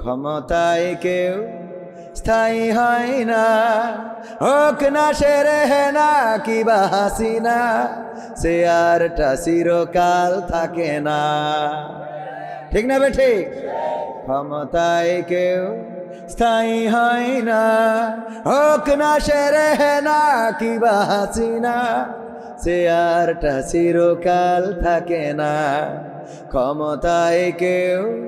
ক্ষমতায় কেউ স্থায়ী হয় না। হোক না সে রেহে না কি বা হাসিনা সে আরটা চিরকাল থাকে না। ঠিক না বে ঠিক? ক্ষমতায় কেউ স্থায়ী হয় না। হোক না সে রেহে না কি বা হাসিনা সে আরটা চিরকাল থাকে না। ক্ষমতায় কেউ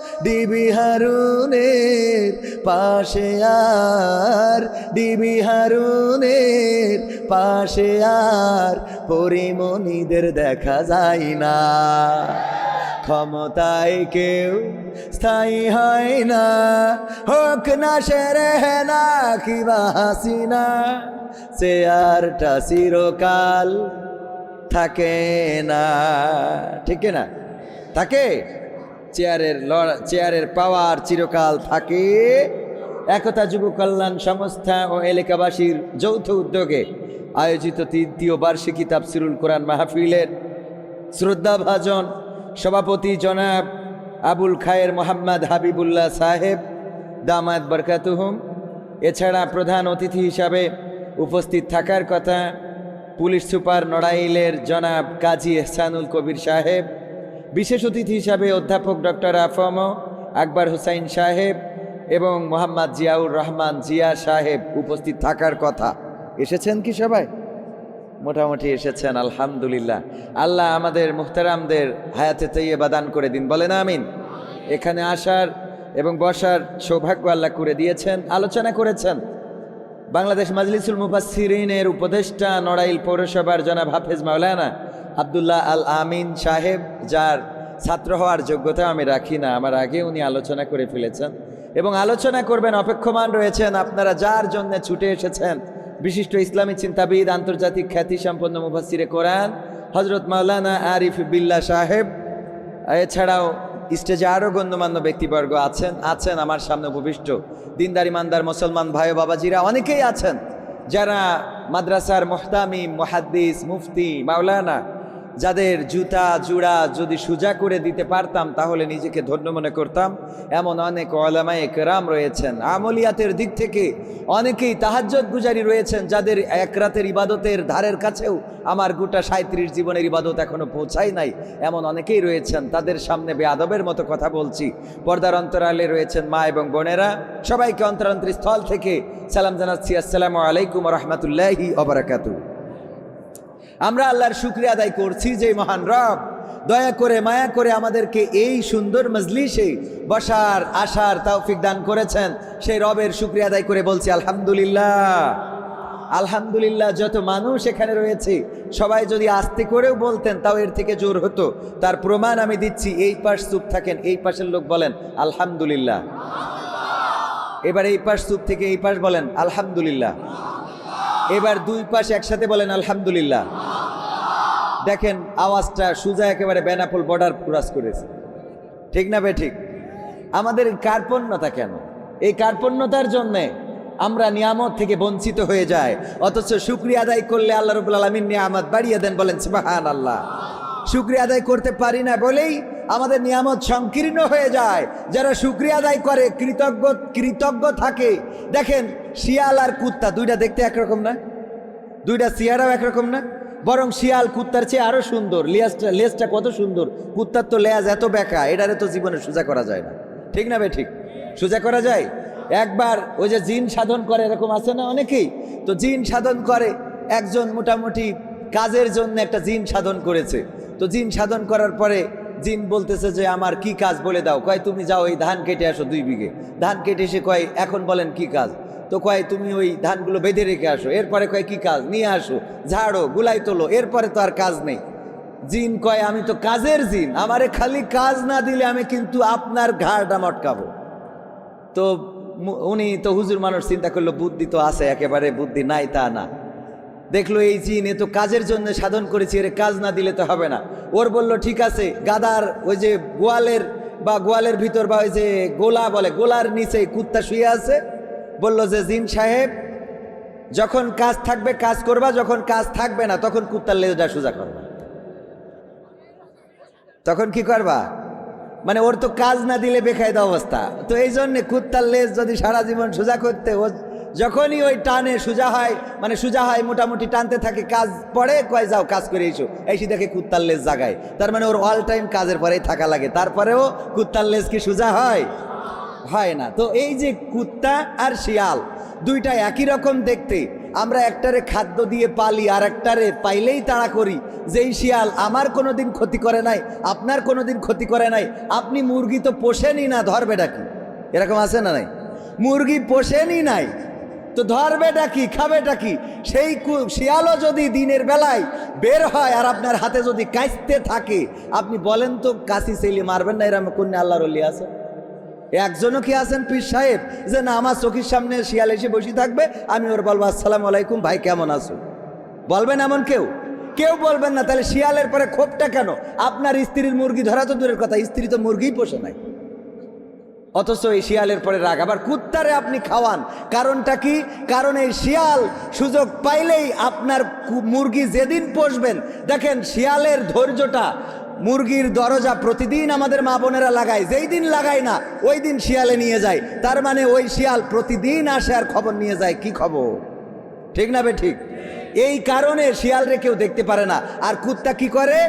ডিবি হারুনের পাশে আর ডিবি হারুনের পাশে আর, পরিমণিদের দেখা যায় না। ক্ষমতায় কেউ স্থায়ী হয় না, হোক না সে রেহে না কিবা হাসিনা, সে আরটা চিরকাল থাকে না। ঠিক না? থাকে? চেয়ারের লড়া, চেয়ারের পাওয়ার চিরকাল থাকে। একতা যুব কল্যাণ সংস্থা ও এলাকাবাসীর যৌথ উদ্যোগে আয়োজিত তৃতীয় বার্ষিকী তাফসিরুল কোরআন মাহফিলের শ্রদ্ধাভাজন সভাপতি জনাব আবুল খায়ের মোহাম্মদ হাবিবুল্লাহ সাহেব দামাদ বরকাতুহুম। এছাড়া প্রধান অতিথি হিসাবে উপস্থিত থাকার কথা পুলিশ সুপার নড়াইলের জনাব কাজী এহসানুল কবির সাহেব বিশেষ অতিথি হিসাবে অধ্যাপক ডক্টর আফম, আকবর হুসাইন সাহেব এবং মোহাম্মদ জিয়াউর রহমান জিয়া সাহেব উপস্থিত থাকার কথা। এসেছেন কি সবাই? মোটামুটি এসেছেন, আলহামদুলিল্লাহ। আল্লাহ আমাদের মুহতারামদের হায়াতে তৈয়বা বাদান করে দিন। বলেন আমিন। এখানে আসার এবং বসার সৌভাগ্য আল্লাহ করে দিয়েছেন, আলোচনা করেছেন। বাংলাদেশ মাজলিসুল মুফাসসিরিনের উপদেষ্টা নড়াইল পৌরসভার জনাব হাফেজ মাওলানা আবদুল্লাহ আল আমিন সাহেব, যার ছাত্র হওয়ার যোগ্যতা আমি রাখি না, আমার আগে উনি আলোচনা করে ফেলেছেন। এবং আলোচনা করবেন, অপেক্ষমান রয়েছেন, আপনারা যার জন্য ছুটে এসেছেন, বিশিষ্ট ইসলামী চিন্তাবিদ, আন্তর্জাতিক খ্যাতি সম্পন্ন মুফাসিরে কোরআন হজরত মাওলানা আরিফ বিল্লা সাহেব, এছাড়াও স্টেজে আরও গণ্যমান্য ব্যক্তিবর্গ আছেন আছেন আমার সামনে উপবিষ্ট দিনদার, ইমানদার, মুসলমান ভাই বাবাজিরা, অনেকেই আছেন, যারা মাদ্রাসার মোহতামি মহাদ্দিস, মুফতি, মাওলানা যাদের জুতা, জুড়া যদি সুজা করে দিতে পারতাম, তাহলে নিজেকে ধন্য মনে করতাম। এমন অনেক ওলামায়ে কেরাম রয়েছেন। আমলিয়াতের দিক থেকে অনেকেই তাহাজ্জত গুজারি রয়েছেন, যাদের এক রাতের ইবাদতের ধারের কাছেও আমার গোটা সাঁত্রিশ জীবনের ইবাদত এখনও পৌঁছায় নাই। এমন অনেকেই রয়েছেন, তাদের সামনে বেআদবের মতো কথা বলছি। পর্দার অন্তরালে রয়েছেন মা এবং বোনেরা। সবাইকে অন্তরান্তর স্থল থেকে সালাম জানাচ্ছি। আসসালামু আলাইকুম রহমতুল্লাহি অবরাকাতু আমরা আল্লাহর শুক্রিয়া আদায় করছি যে মহান রব, দয়া করে, মায়া করে আমাদেরকে এই সুন্দর মজলিসে বসার আসার তৌফিক দান করেছেন। সেই রবের শুক্রিয়া আদায় করে বলছি, আলহামদুলিল্লাহ। আলহামদুলিল্লাহ, যত মানুষ এখানে রয়েছে, সবাই যদি আস্তে করেও বলতেন, তাও এর থেকে জোর হতো। তার প্রমাণ আমি দিচ্ছি, এই পাশ চুপ থাকেন, এই পাশের লোক বলেন, আলহামদুলিল্লাহ। এবার এই পাশ চুপ থেকে এই পাশ বলেন, আলহামদুলিল্লাহ। এবার দুই পাশ একসাথে বলেন, আলহামদুলিল্লাহ। দেখেন, আওয়াজটা সুজা একেবারে বেনাপোল বর্ডার ক্রস করেছে। ঠিক না বে ঠিক? আমাদের কার্পণ্যতা কেন? এই কার্পণ্যতার জন্যে আমরা নিয়ামত থেকে বঞ্চিত হয়ে যায় অথচ শুক্রিয়া আদায় করলে আল্লাহ রবুল আলমিন নিয়ামত বাড়িয়ে দেন বলেন সুবাহান আল্লাহ শুক্রিয়া আদায় করতে পারি না বলেই আমাদের নিয়ামত সংকীর্ণ হয়ে যায়। যারা শুক্রিয়া আদায় করে, কৃতজ্ঞ কৃতজ্ঞ থাকে। দেখেন শিয়াল আর কুত্তা, দুইটা দেখতে একরকম না? দুইটা চেয়ারাও একরকম না? বরং শিয়াল কুত্তার চেয়ে আরও সুন্দর। লেজটা লেজটা কত সুন্দর। কুত্তার তো লেজ এত বেকা এটারে তো জীবনে সোজা করা যায় না। ঠিক না বে, ঠিক? সোজা করা যায়? একবার ওই যে জিন সাধন করে, এরকম আছে না অনেকেই? তো জিন সাধন করে, একজন মোটামুটি কাজের জন্য একটা জিন সাধন করেছে। তো জিন সাধন করার পরে জিন বলতেছে যে, আমার কি কাজ বলে দাও? কয়, তুমি যাও, এই ধান কেটে আসো দুই বিঘে। ধান কেটে এসে কয়, এখন বলেন কি কাজ? তো কয়, তুমি ওই ধানগুলো বেঁধে রেখে আসো, এরপরে কয়, কি কাজ? নিয়ে আসো, ঝাড়ো, গুলাই তোলো, এরপরে তো আর কাজ নেই। জিন কয়, আমি তো কাজের জিন, আমারে খালি কাজ না দিলে আমি কিন্তু আপনার ঘাড়টা মটকাবো। তো উনি তো হুজুর মানুষ, চিন্তা করল, বুদ্ধি তো আছে, একেবারে বুদ্ধি নাই তা না। দেখল, এই জিন, এ তো কাজের জন্য সাধন করেছি, এর কাজ না দিলে তো হবে না। ওর বলল, ঠিক আছে, গাদার ওই যে গোয়ালের বা গোয়ালের ভিতর বা ওই যে গোলা বলে, গোলার নিচে কুত্তা শুয়ে আছে বলল যে, জিন সাহেব, যখন কাজ থাকবে, কাজ করবা, যখন কাজ থাকবে না, তখন কুত্তার লেজটা সোজা করবা। তখন কি করবা? মানে ওর তো কাজ না দিলে বেকায়দা অবস্থা। তো এই জন্যে কুত্তার লেজ যদি সারা জীবন সোজা করতে, ও যখনই ওই টানে সোজা হয় মানে সোজা হয়, মোটামুটি টানতে থাকে, কাজ পরে কয় যাও, কাজ করে এসো। এসে দেখে কুত্তার লেজ জাগায়। তার মানে ওর অল টাইম কাজের পরেই থাকা লাগে। তারপরেও কুত্তার লেজ কি সোজা হয়? হয় না। তো এই যে কুত্তা আর শিয়াল, দুইটা একই রকম দেখতে। আমরা একটারে খাদ্য দিয়ে পালি, আর একটারে পাইলেই তাড়া করি। যেই শিয়াল আমার কোনোদিন ক্ষতি করে নাই, আপনার কোনোদিন ক্ষতি করে নাই, আপনি মুরগি তো পোষেনই না ধরবে ডাকি এরকম আছে না নাই? মুরগি পোষেনই নাই, তো ধরবেটা কি, খাবেটা কি? সেই শিয়ালও যদি দিনের বেলায় বের হয়, আর আপনার হাতে যদি কাঁচতে থাকে, আপনি বলেন তো, কাশি সেলি মারবেন না এরকম কোন আল্লাহর আছে? একজনও কি আছেন পীর সাহেব? যে না, আমার চোখের সামনে শিয়াল এসে বসে থাকবে, আমি ওর বলব, আসসালামু আলাইকুম, ভাই, কেমন আছো? বলবেন এমন কেউ? কেউ বলবেন না, তাহলে শিয়ালের পরে ক্ষোভটা কেন? আপনার স্ত্রীর মুরগি ধরা তো দূরের কথা, স্ত্রী তো মুরগিই পোষে নাই। অথচ এই শিয়ালের পরে রাগ। আবার কুত্তারে আপনি খাওয়ান। কারণটা কি? কারণ এই শিয়াল সুযোগ পাইলেই আপনার মুরগি যেদিন পোষবেন, দেখেন শিয়ালের ধৈর্যটা মুরগির দরজা প্রতিদিন আমাদের মা বোনেরা লাগায়, যেই দিন লাগায় না, ওই দিন শিয়ালে নিয়ে যায়। তার মানে ওই শিয়াল প্রতিদিন আসে আর খবর নিয়ে যায়, কি খবর? ঠিক না বে ঠিক? এই কারণে শিয়ালরে কেউ দেখতে পারে না। আর কুত্তা কি করে?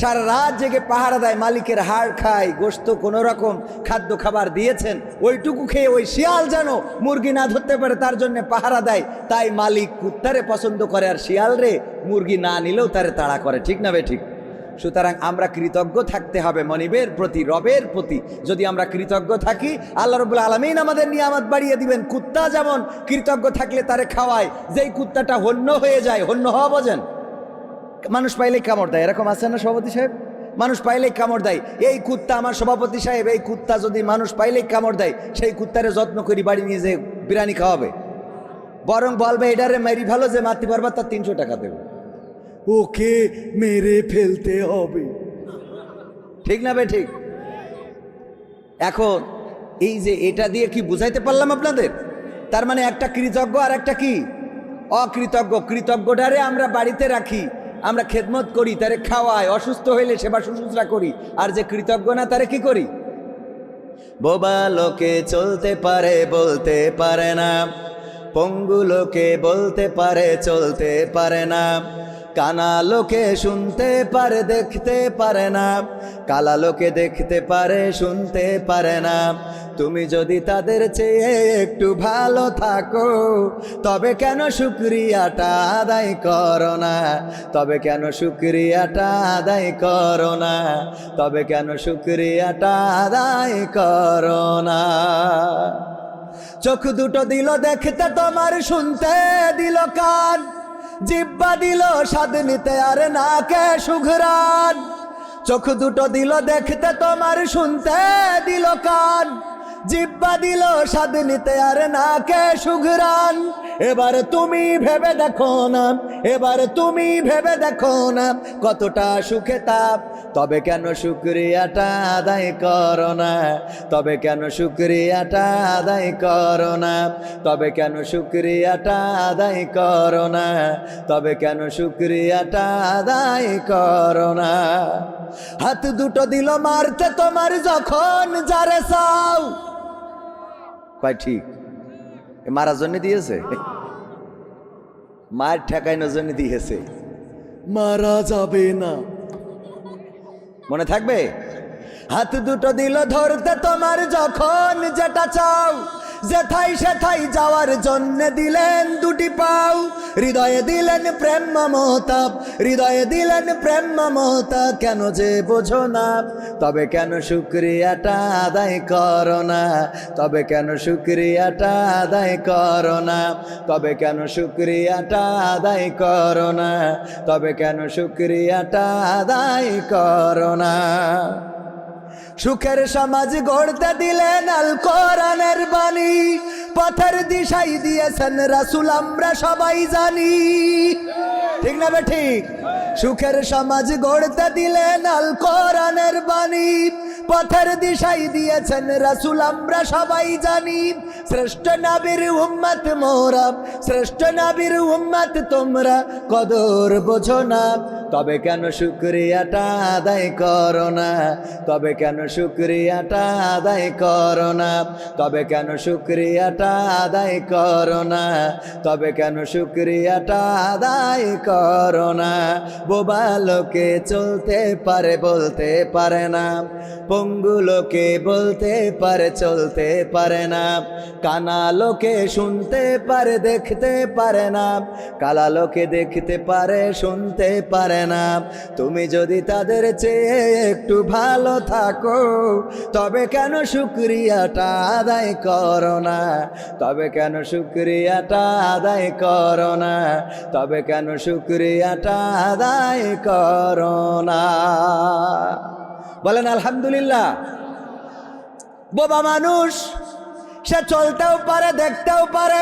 সারা রাত জেগে পাহারা দেয়, মালিকের হাড় খায় গোস্ত কোনো রকম খাদ্য খাবার দিয়েছেন, ওইটুকু খেয়ে ওই শিয়াল যেন মুরগি না ধরতে পারে, তার জন্য পাহারা দেয়। তাই মালিক কুত্তারে পছন্দ করে আর শিয়াল রে মুরগি না নিলেও তারে তাড়া করে। ঠিক না বে ঠিক? সুতরাং আমরা কৃতজ্ঞ থাকতে হবে মনিবের প্রতি, রবের প্রতি। যদি আমরা কৃতজ্ঞ থাকি, আল্লাহ রবুল্লা আলমিন আমাদের নিয়ামত বাড়িয়ে দিবেন। কুত্তা যেমন কৃতজ্ঞ থাকলে তারে খাওয়ায়, যেই কুত্তাটা হন্য হয়ে যায়, হন্য হওয়া বোঝেন? মানুষ পাইলেই কামড় দেয়, এরকম আছে না সভাপতি সাহেব? মানুষ পাইলেই কামড় দেয়। এই কুত্তা আমার সভাপতি সাহেব, এই কুত্তা যদি মানুষ পাইলেই কামড় দেয়, সেই কুত্তারে যত্ন করি বাড়ি নিয়ে যে বিরিয়ানি খাওয়াবে। বরং বলবে, এটারে মেরি ভালো যে মারতে পারবা, তার তিনশো টাকা দেবে। ওকে মেরে ফেলতে হবে। ঠিক না বে, ঠিক। এখন এই যে এটা দিয়ে কি বুঝাইতে পারলাম আপনাদের? তার মানে একটা কৃতজ্ঞ আর একটা কি? অকৃতজ্ঞ। কৃতজ্ঞটারে আমরা বাড়িতে রাখি, আমরা খেদমত করি, তারে খাওয়াই, অসুস্থ হইলে সেবা শুশ্রূষা করি। আর যে কৃতজ্ঞ না, তারে কি করি? বোবা লোকে চলতে পারে, বলতে পারে না। পঙ্গু লোকে বলতে পারে, চলতে পারে না। কানা লোকে শুনতে পারে, দেখতে পারে না। কালা লোকে দেখতে পারে, শুনতে পারে না। তুমি যদি তাদের চেয়ে একটু ভালো থাকো, তবে কেন শুক্রিয়াটা আদায় করো না? তবে কেন শুক্রিয়াটা আদায় করো না? তবে কেন শুক্রিয়াটা আদায় করো না? চোখ দুটো দিল দেখতে, তোমার শুনতে দিল কান। জিব্বা দিল, স্বাদ নিতে আর নাকে সুঘরান চোখ দুটো দিল দেখতে, তোমার শুনতে দিল কান। জিব্বা দিল, স্বাদ নিতে আর না কে সুঘরান এবার তুমি ভেবে দেখো না, এবার তুমি ভেবে দেখো না কতটা সুখে তাপ। তবে কেন শুক্রিয়াটা আদায় করো না? তবে কেন শুক্রিয়াটা আদায় করো না? তবে কেন শুক্রিয়াটা আদায় করো না? তবে কেন শুক্রিয়াটা আদায় করো না? হাত দুটো দিল মারতে তোমার যখন যারে চাও। কয় ঠিক? মারার জন্য দিয়েছে? মায়ের ঠেকাইনোর জন্য দিয়েছে। মারা যাবে না। মনে থাকবে? হাত দুটো দিল ধরতে তোমার যখন যেটা চাও। যেথাই সেথাই যাওয়ার জন্য দিলেন দুটি পাও। হৃদয়ে দিলেন প্রেম মমতাপ, হৃদয়ে দিলেন প্রেম মমতা কেন যে বোঝো না, তবে কেন শুক্রিয়াটা আদায় করো না? তবে কেন শুক্রিয়াটা আদায় করো না? তবে কেন শুক্রিয়াটা আদায় করো না? তবে কেন শুক্রিয়াটা আদায় করো না? সুখের সমাজ গড়তে দিলেন আল কোরআনের বাণী। পথের দিশাই দিয়েছেন রাসুল, আমরা সবাই জানি। ঠিক না ঠিক? সুখের সমাজ গড়তে দিলেন আল কোরআনের বাণী। পথের দিশাই দিয়েছেন রাসুল, আমরা সবাই জানি। শ্রেষ্ঠ নাবির উম্মত মোরা, শ্রেষ্ঠ নাবির উম্মত তোমরা, কদর বোঝো না। তবে কেন শুক্রিয়াটা আদায় করো না? তবে কেন শুক্রিয়াটা আদায় করো না? তবে কেন শুক্রিয়াটা আদায় করো না? তবে কেন শুক্রিয়াটা আদায় করো না? বোবা লোকে চলতে পারে, বলতে পারে না। পঙ্গু লোকে বলতে পারে, চলতে পারে না। কানা লোকে শুনতে পারে, দেখতে পারে না। কালা লোকে দেখতে পারে, শুনতে পারে না। তুমি যদি তাদের চেয়ে একটু ভালো থাকো, তবে কেন শুক্রিয়াটা আদায় করো না? তবে কেন শুক্রিয়াটা আদায় করো না? তবে কেন শুক্রিয়াটা আদায় করো না? বলেন, আলহামদুলিল্লাহ। বোবা মানুষ, সে চলতেও পারে, দেখতেও পারে,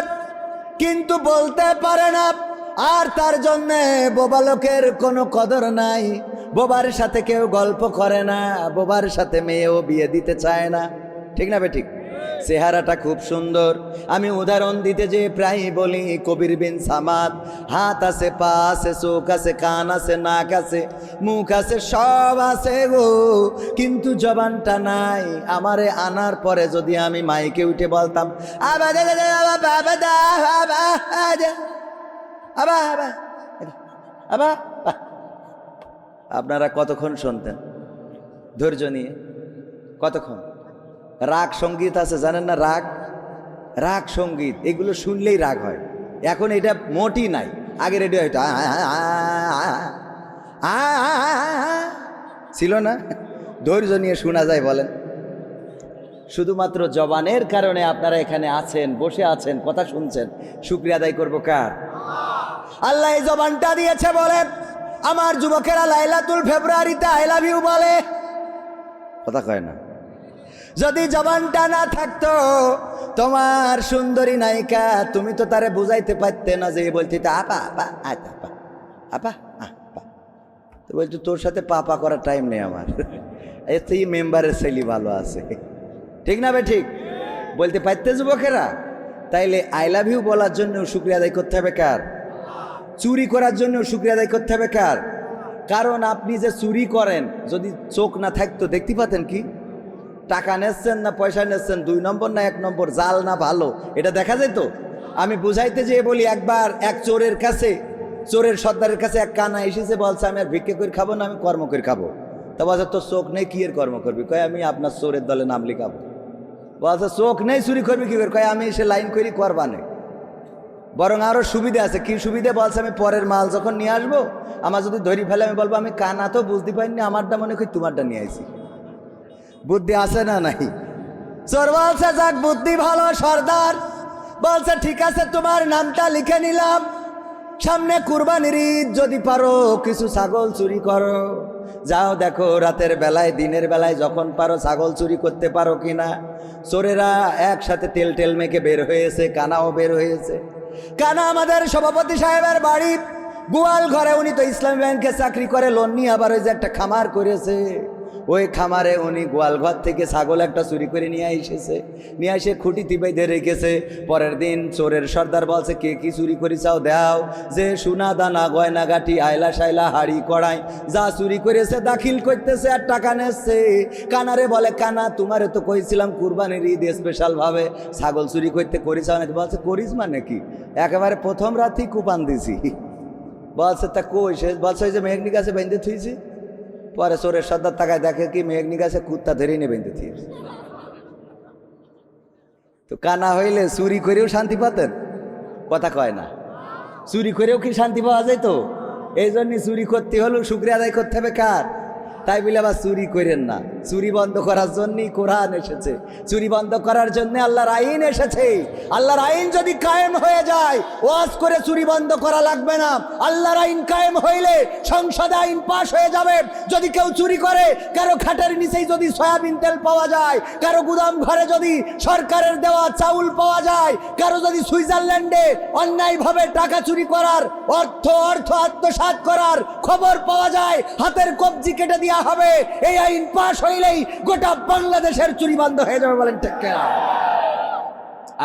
কিন্তু বলতে পারে না। আর তার জন্যে বোবা লোকের কোনো কদর নাই বোবার সাথে কেউ গল্প করে না বোবার সাথে মেয়েও বিয়ে দিতে চায় না ঠিক না বে ঠিক চেহারাটা খুব সুন্দর আমি উদাহরণ দিতে যে প্রায় বলি কবির বিন সামাদ হাত আছে পা আছে চোখ আছে কান আছে নাক আছে মুখ আছে সব আছে গো কিন্তু জবানটা নাই আমারে আনার পরে যদি আমি মাইকে উঠে বলতাম আবা আবা আবা আবা। আপনারা কতক্ষণ শুনতেন ধৈর্য নিয়ে কতক্ষণ রাগ সংগীত আছে জানেন না রাগ রাগ সংগীত এগুলো শুনলেই রাগ হয় এখন এটা মোটই নাই আগে রেডিও এটা ছিল না ধৈর্য নিয়ে শোনা যায় বলেন শুধুমাত্র জবানের কারণে আপনারা এখানে আছেন বসে আছেন কথা শুনছেন শুক্রিয়া আদায় করব কার আল্লাহ এই জবানটা দিয়েছে বলে, আমার যুবকেরা লাইলাতুল ফেব্রুয়ারিতে আই লাভ ইউ বলে। কথা কয় না। যদি জবানটা না থাকতো, তোমার সুন্দরী নায়িকা, তুমি তো তারে বুঝাইতে পারতে না যে বলতে আপা আপা আচ্ছা আপা আপা আপা তো বলছো, তোর সাথে পাপা করার টাইম নেই আমার। এর থেকে মেম্বারের ছেলে ভালো আছে। ঠিক না বে, ঠিক? বলতে পারতে যুবকেরা? তাইলে আই লাভ ইউ বলার জন্য শুক্রিয়া আদায় করতে হবে কার? চুরি করার জন্য শুক্রিয়া আদায় করতে হবে কার? কারণ আপনি যে চুরি করেন, যদি চোখ না থাকতো, দেখতে পাতেন কি? টাকা নেচ্ছেন না পয়সা নেচ্ছেন, দুই নম্বর না এক নম্বর, জাল না ভালো, এটা দেখা যেত? আমি বুঝাইতে যেয়ে বলি, একবার এক চোরের কাছে, চোরের সর্দারের কাছে এক কানা এসেছে, বলছে, আমি আর ভিক্ষে করে খাব না, আমি কর্ম করে খাব। তা বলছে, তোর চোখ নেই, কি এর কর্ম করবি? কয়, আমি আপনার চোরের দলে নাম লিখাবো। বলছে, চোখ নেই, চুরি করবি কি করে? কয়, আমি এসে লাইন করি, করবা নেই বরং আরও সুবিধা আছে। কি সুবিধা? বলছে, আমি পরের মাল যখন নিয়ে আসব, আমার যদি ধরি ফেলে, আমি বলব, আমি কানা তো বুঝতে পারিনি, আমারটা মনে করি তোমারটা নিয়ে আইছি। বুদ্ধি আছে না নাই? চোর বলছে, যাক, বুদ্ধি ভালো, সর্দার। বলছে, ঠিক আছে, তোমার নামটা লিখে নিলাম। সামনে কুরবানির ঈদ, যদি পারো, কিছু ছাগল চুরি করো। যাও দেখো, রাতের বেলায়, দিনের বেলায় যখন পারো, ছাগল চুরি করতে পারো কিনা? চোরেরা একসাথে তেল টেল মেখে বের হয়েছে, কানাও বের হয়েছে। কানা আমাদের সভাপতি সাহেবের বাড়ি? গোয়াল ঘরে উনি তো ইসলামী ব্যাংকে চাকরি করে লোন নিয়ে আবার ওই যে একটা খামার করেছে। ওই খামারে উনি গোয়াল ঘর থেকে ছাগল একটা চুরি করে নিয়ে এসেছে। নিয়ে এসে খুঁটি তিবাইতে রেখেছে। পরের দিন চোরের সর্দার বলছে, কে কি চুরি করেছাও দাও। যে সোনা দানা, গয়না গাটি আয়লা শাইলা হাড়ি, কড়াই, যা চুরি করেছে, দাখিল করতেছে আর টাকা নেছে। কানারে বলে, কানা, তোমারে তো কইছিলাম কুরবানির ঈদ স্পেশাল ভাবে। ছাগল চুরি করতে করিস নাকি? বলছে, করিস মানে কি? একেবারে প্রথম রাতেই কুপান দিছি। বলছে, তা কই? সে বলছে যে মেঘনি গাছে বেঁধে থুইছি। পরে চোরের সর্দার তাকায় দেখে কি মেঘনি গাছে কুত্তা ধরেই নেবেন তো কানা হইলে চুরি করেও শান্তি পাতেন, কথা কয় না। চুরি করেও কি শান্তি পাওয়া যায় তো এই জন্য চুরি করতে হলেও শুক্রিয়া আদায় করতে হবে কার? তাই বলে আবার চুরি করেন না। চুরি বন্ধ করার জন্যই কোরআন এসেছে। চুরি বন্ধ করার জন্য আল্লাহর আইন এসেছে। আল্লাহর আইন যদি কায়েম হয়ে যায়, ওয়াজ করে চুরি বন্ধ করা লাগবে না। আল্লাহর আইন কায়েম হইলে সংসদে আইন পাশ হয়ে যাবে। যদি কেউ চুরি করে, কারও খাটের নিচেই যদি সয়াবিন তেল পাওয়া যায়, কারও গুদাম ঘরে যদি সরকারের দেওয়া চাউল পাওয়া যায়, কারও যদি সুইজারল্যান্ডে অন্যায়ভাবে টাকা চুরি করার অর্থ অর্থ আত্মসাৎ করার খবর পাওয়া যায়, হাতের কবজি কেটে দেওয়া হবে। এই আইন পাশ হইলেই গোটা বাংলাদেশের চুরি বন্ধ হয়ে যাবে বলেন ঠিক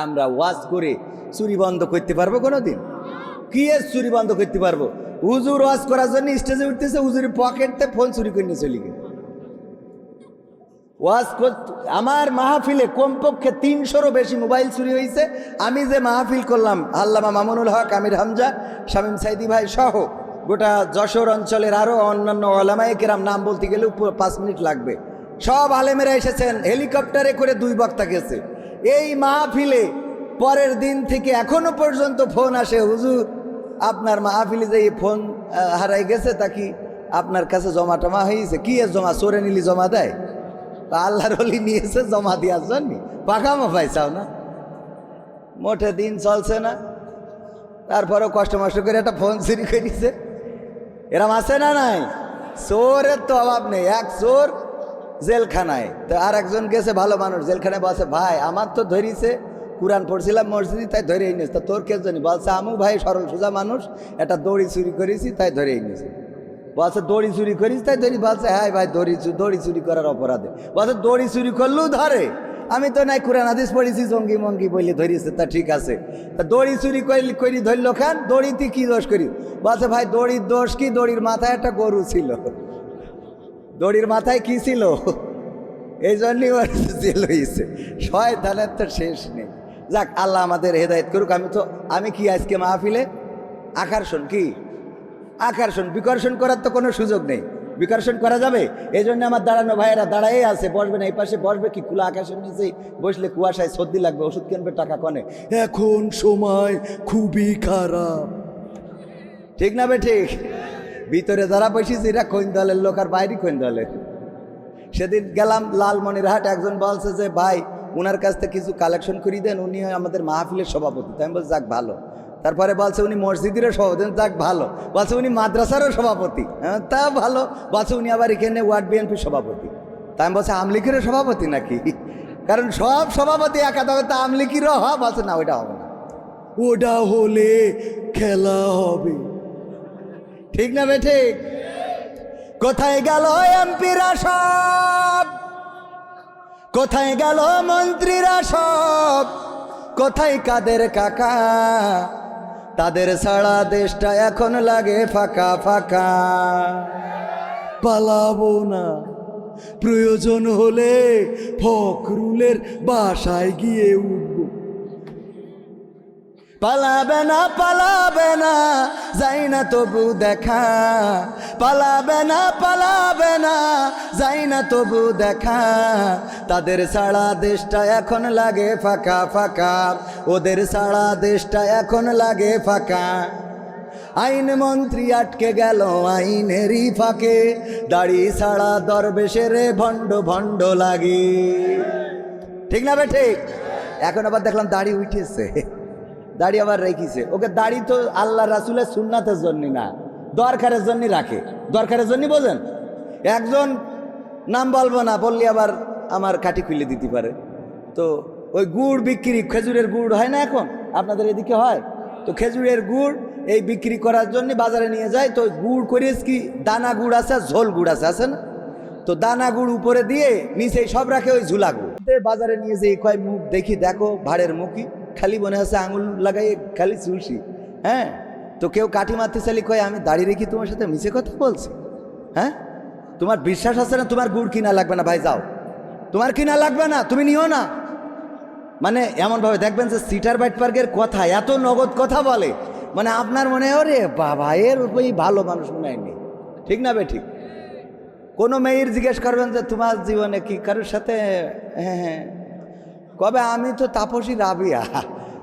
আমরা ওয়াজ করে চুরি বন্ধ করতে পারব কোনোদিন? কি এর চুরি বন্ধ করতে পারব? হুজুর ওয়াজ করার জন্য স্টেজে উঠতেছে হুজুরের পকেটতে ফোন চুরি করে নিয়ে চলে ওয়াজ আমার মাহফিলে কমপক্ষে তিনশোরও বেশি মোবাইল চুরি হয়েছে আমি যে মাহফিল করলাম, আল্লামা মামুনুল হক, আমির হামজা, শামীম সাইদি ভাই সহ গোটা যশোর অঞ্চলের আরও অন্যান্য ওলামায়ে কেরাম নাম বলতে পুরো পাঁচ মিনিট লাগবে। সব আলেমেরা এসেছেন, হেলিকপ্টারে করে দুই বক্তা গেছে। এই মাহফিলে পরের দিন থেকে এখনও পর্যন্ত ফোন আসে, হুজুর, আপনার মাহফিলে যে ফোন হারাই গেছে তা কি আপনার কাছে জমা টমা হয়েছে কি এর জমা? চোরে নিলি জমা দেয়? আল্লাহর অলি নিয়েছে, জমা দেওয়ার জন্য। পাকামো পাইছাও না। মোটে দিন চলছে না। তারপরেও কষ্ট মষ্ট করে একটা ফোন চুরি করেছে এরম আছে না নাই? চোরের তো অভাব নেই। এক চোর জেলখানায়। তো আর একজন গেছে ভালো মানুষ, জেলখানায় বসে ভাই, আমার তো ধরিছে, কোরআন পড়ছিলাম মসজিদে, তাই ধরে এনেছে। তা তোর কে জানি? বলছে, আমু ভাই, সরল সোজা মানুষ, একটা দড়ি চুরি করেছি, তাই ধরে এনেছি। বলছে, দড়ি চুরি করিস, তাই ধরি। বলছে হ্যাঁ ভাই, দড়ি দড়ি চুরি করার অপরাধে। বলছে, দড়ি চুরি করলেও ধরে। আমি তো নাই কোরআন, হাদিস পড়েছি, জঙ্গি মঙ্গি বলে ধরিছে, তা ঠিক আছে। তা দড়ি চুরি করি করি ধরলো খান, দড়িতে কি দোষ করি? বলছে, ভাই, দড়ির দোষ কি? দড়ির মাথায় একটা গরু ছিল। দড়ির মাথায় কি ছিল? এই জন্যই ওর জেল হয়েছে শয়তানের তো শেষ নেই। যাক, আল্লাহ আমাদের হেদায়ত করুক। আমি তো, আমি কি আজকে মাহফিলে? আকর্ষণ কি? আকর্ষণ, বিকর্ষণ করার তো কোনো সুযোগ নেই। বিকর্ষণ করা যাবে? এই জন্য আমার দাঁড়ানো ভাইয়েরা দাঁড়াই আছে, বসবে না, এই পাশে বসবে কি? খোলা আকাশের নিচে বসলে কুয়াশায় সর্দি লাগবে, ওষুধ কিনবে টাকা কনে। এখন সময় খুবই খারাপ। ঠিক না ঠিক? ভিতরে যারা বসেছে, এরা কোন দলের লোক আর বাইরে কোন দলের সেদিন গেলাম লালমনিরহাট একজন বলছে যে, ভাই ওনার কাছ থেকে কিছু কালেকশন করিয়ে দেন, উনি আমাদের মাহফিলের সভাপতি। তাই আমি বলছি, যাক, ভালো। তারপরে বলছে উনি মসজিদেরও সভাপতি যাক ভালো। বলছে উনি মাদ্রাসারও সভাপতি। হ্যাঁ, তা ভালো। বলছে উনি আবার এখানে ওয়ার্ড বিএনপির সভাপতি। তাই আমি বলছি আমলিকেরও সভাপতি নাকি? কারণ সব সভাপতি একা তবে তা আমলিকিরও হওয়া বলছে না ওইটা হবে না। ওটা হলে খেলা হবে। ঠিক না বে ঠিক? কোথায় গেল এমপিরা সব? কোথায় গেল মন্ত্রীরা সব? কোথায় কাদের কাকা? তাদের সারা দেশটা এখন লাগে ফাঁকা ফাঁকা। পালাবো না। প্রয়োজন হলে ফখরুলের বাসায় গিয়ে উঠবো। পালাবে না পালাবে না, যাই না তবু দেখা। পালাবে না পালাবে না, যাই না তবু দেখা। তাদের সারা দেশটা এখন লাগে ফাঁকা ফাঁকা। ওদের সারা দেশটা এখন লাগে ফাঁকা। আইন মন্ত্রী আটকে গেল আইনেরই ফাঁকে। দাড়ি ছাড়া দরবেশের ভণ্ড ভণ্ড লাগে। ঠিক না বে, ঠিক? এখন আবার দেখলাম দাড়ি উঠেছে। দাড়ি আবার রেখেছে। ওকে দাড়ি তো আল্লাহ রাসুলের সুন্নাতের জন্য না, দরকারের জন্য রাখে। দরকারের জন্য বোঝেন? একজন নাম বলব না, বললে আবার আমার কাঠি খুলে দিতে পারে। তো ওই গুড় বিক্রি, খেজুরের গুড় হয় না এখন? আপনাদের এদিকে হয়? তো খেজুরের গুড় এই বিক্রি করার জন্য বাজারে নিয়ে যায়। তো গুড় করিস কি, দানা গুড় আছে, ঝোল গুড় আছে আছে না? তো দানা গুড় উপরে দিয়ে নিচে সব রাখে ওই ঝুলা গুড়। বাজারে নিয়ে যে কয় মুখ দেখি, দেখো ভাড়ের মুখই খালি মনে হচ্ছে আঙুল লাগাই খালি চুলসি হ্যাঁ? তো কেউ কাঠি মারতে চালি কয়, আমি দাঁড়িয়ে রেখি তোমার সাথে মিছে কথা বলছি? হ্যাঁ? তোমার বিশ্বাস আছে না? তোমার গুড় কিনা লাগবে না? ভাই, যাও। তোমার কিনা লাগবে না? তুমি নিও না। মানে এমনভাবে দেখবেন যে সিটার বাইট পার্কের কথা, এত নগদ কথা বলে। মানে আপনার মনে হয়, ওরে বাবা, এর ওই ভালো মানুষ মনে হয়নি ঠিক না বে ঠিক কোনো মেয়ের জিজ্ঞেস করবেন যে, তোমার জীবনে কি কারোর সাথে? হ্যাঁ হ্যাঁ। কবে আমি তো তাপসী রাবিয়া?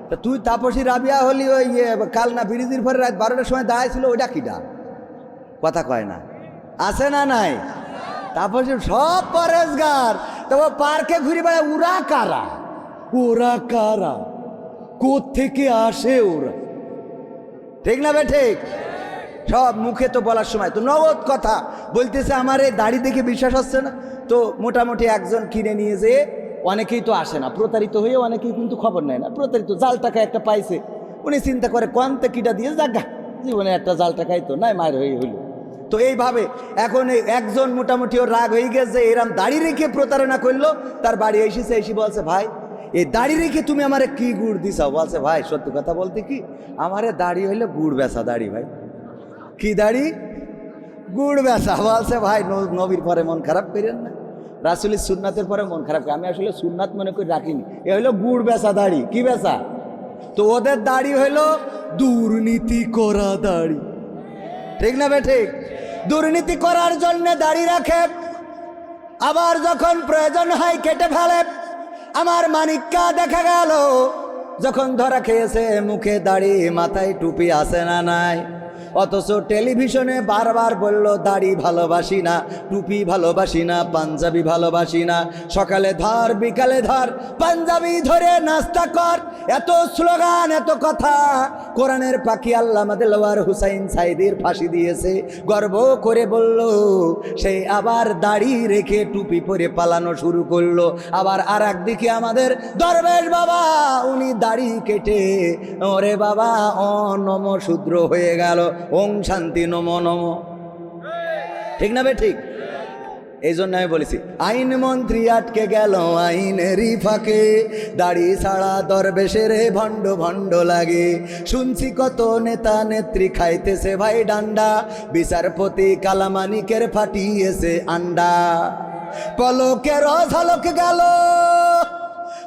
তা তুই তাপসী রাবিয়া হলি ওই ইয়ে, কাল না বিরিজির পরে রাত বারোটার সময় দাঁড়াইছিল ওইটা কিটা কথা কয় না। আছে না নাই? তাপসী সব পরেশগার। তবে পার্কে ঘুরে বেড়ায় উরা কারা? ওরা কারা? থেকে আসে ওরা? ঠিক না বে ঠিক? সব মুখে তো বলার সময়। তো নগদ কথা। বলতেছে আমার এই দাড়ি দেখে বিশ্বাস হচ্ছে না। তো মোটামুটি একজন কিনে নিয়ে যেয়ে অনেকেই তো আসে না, প্রতারিত হয়ে অনেকেই কিন্তু খবর নেয় না। প্রতারিত, জাল টাকা একটা পাইছে, উনি চিন্তা করে কোয়ান্তে কিটা দিয়ে জাগা জীবনে একটা জাল টাকাই তো নাই, মায়ের হয়ে হইল। তো এইভাবে এখন একজন মোটামুটি ওর রাগ হয়ে গেছে, এরম দাড়ি রেখে প্রতারণা করল, তার বাড়ি এসেছে, এসে বলছে, ভাই, এই দাড়ি রেখে তুমি আমারে কি গুড় দিছাও? বলছে, ভাই, সত্যি কথা বলতে কি, আমারে দাড়ি হইলে গুড় বেচা দাড়ি, ভাই। কি দাড়ি? গুড় বেচা, বলছে, ভাই, নবীর পরে মন খারাপ করেন না। রাসুলের সুন্নাতের পরে মন খারাপ করে। আমি আসলে সুন্নাত মনে করে রাখিনি। এ হলো গুড় বেচা দাড়ি। কি বেচা? তো ওদের দাড়ি হইল দুর্নীতি করা দাড়ি। ঠিক না বে ঠিক? দুর্নীতি করার জন্য দাড়ি রাখে, আবার যখন প্রয়োজন হয় কেটে ফেলে। আমার মানিককা দেখা গেল, যখন ধরা খেয়েছে, মুখে দাড়ি মাথায় টুপি আসে না নাই? অথচ টেলিভিশনে বারবার বলল, দাড়ি ভালোবাসি না, টুপি ভালোবাসি না, পাঞ্জাবি ভালোবাসি না। সকালে ধর, বিকালে ধর, পাঞ্জাবি ধরে নাস্তা কর। এত স্লোগান, এত কথা। কোরআনের পাখি আল্লাহ দেলোয়ার হুসাইন সাইদির ফাঁসি দিয়েছে। গর্ব করে বলল সেই আবার দাড়ি রেখে টুপি পরে পালানো শুরু করল। আবার আর একদিকে আমাদের দরবেশ বাবা, উনি দাড়ি কেটে, ওরে বাবা অ নম শূদ্র হয়ে গেল। ওং শান্তি নম নম। ঠিক না বে ঠিক? এই জন্য আমি বলেছি, আইন মন্ত্রী আটকে গেল আইনেরই ফাঁকে। দাড়ি ছাড়া দরবেশের ভণ্ড ভণ্ড লাগে। শুনছি কত নেতা নেত্রী খাইতেছে ভাই ডান্ডা। বিচারপতি কালামানিকের ফাটিয়েছে আন্ডা। পলকের ঝলক গেল।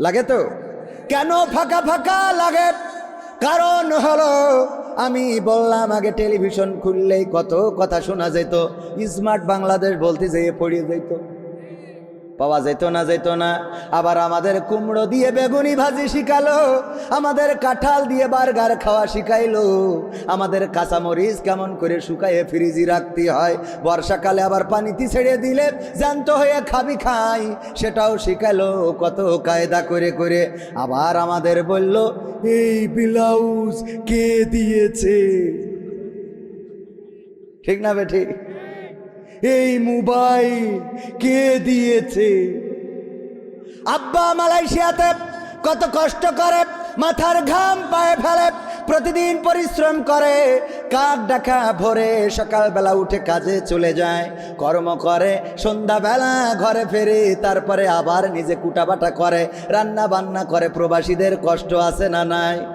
লাগে তো? কেন ফাঁকা ফাঁকা লাগে? কারণ হলো, আমি বললাম আগে টেলিভিশন খুললেই কত কথা শোনা যেত, স্মার্ট বাংলাদেশ বলতে যেয়ে পড়িয়ে যেত। পাওয়া যেত না যেত না। আবার আমাদের কুমড়ো দিয়ে বেগুনি ভাজি শিখালো, আমাদের কাঁঠাল দিয়ে বার্গার খাওয়া শিখাইলো। আমাদের কাঁচামরিচ কেমন করে শুকায়ে ফ্রিজি রাখতে হয়, বর্ষাকালে আবার পানিতে ছেড়ে দিলে জ্যান্ত হয়ে খাবি খাই, সেটাও শিখালো কত কায়দা করে করে। আবার আমাদের বলল, এই ব্লাউজ কে দিয়েছে? ঠিক না বেঠি এই মোবাইল কে দিয়েছে? আব্বা মালয়েশিয়াতে কত কষ্ট করে, মাথার ঘাম পায়ে ফেলে, প্রতিদিন পরিশ্রম করে, কাক ডাকা ভোরে সকালবেলা উঠে কাজে চলে যায়, কর্ম করে, সন্ধ্যাবেলা ঘরে ফেরে, তারপরে আবার নিজে কুটাবাটা করে রান্না বান্না করে, প্রবাসীদের কষ্ট আছে না নাই?